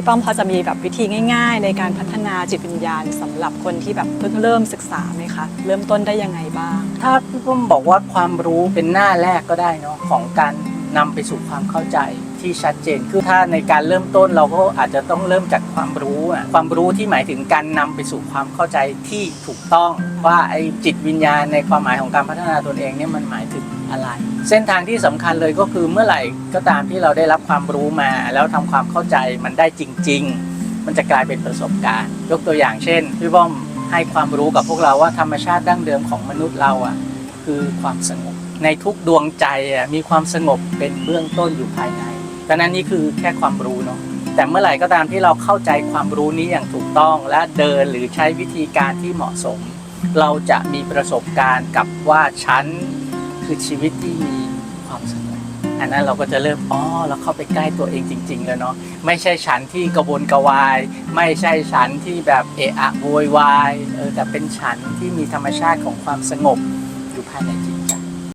พี่ป้อมพอจะมีแบบวิธีง่าย ๆ ในการพัฒนาจิตวิญญาณสำหรับคนที่แบบเพิ่งเริ่มศึกษาไหมคะ เริ่มต้นได้ยังไงบ้าง ถ้าพี่ปุ้มบอกว่าความรู้เป็นหน้าแรกก็ได้เนาะของการ นำไปสู่ความเข้าใจที่ชัดเจนคือถ้าในการเริ่มต้นเราก็อาจจะต้องเริ่มจากความรู้อะความรู้ที่หมายถึงการนำไปสู่ความเข้าใจที่ถูกต้องว่าไอ้จิตวิญญาณในความหมายของการพัฒนาตนเองเนี่ยมันหมายถึงอะไร เส้นทางที่สำคัญเลยก็คือเมื่อไหร่ก็ตามที่เราได้รับความรู้มา แล้วทำความเข้าใจมันได้จริง ๆ มันจะกลายเป็นประสบการณ์ ยกตัวอย่างเช่นพี่บ้อมให้ความรู้กับพวกเราว่าธรรมชาติดั้งเดิมของมนุษย์เราอะคือความสงบ ในทุกดวงใจอะมีความสงบเป็นเบื้องต้นอยู่ภายในดังนั้นนี่คือแค่ความรู้เนาะแต่เมื่อไหร่ก็ตามที่เราเข้าใจความรู้นี้อย่างถูกต้อง และเดินหรือใช้วิธีการที่เหมาะสม เราจะมีประสบการณ์กับว่าฉันคือชีวิตที่มีความสงบอันนั้นเราก็จะเริ่มอ๋อเราเข้าไปใกล้ตัวเองจริง ๆ แล้วเนาะไม่ใช่ฉันที่กระวนกระวาย ไม่ใช่ฉันที่แบบเอะอะโวยวายเออแต่เป็นฉันที่มีธรรมชาติของความสงบอยู่ภายในจิต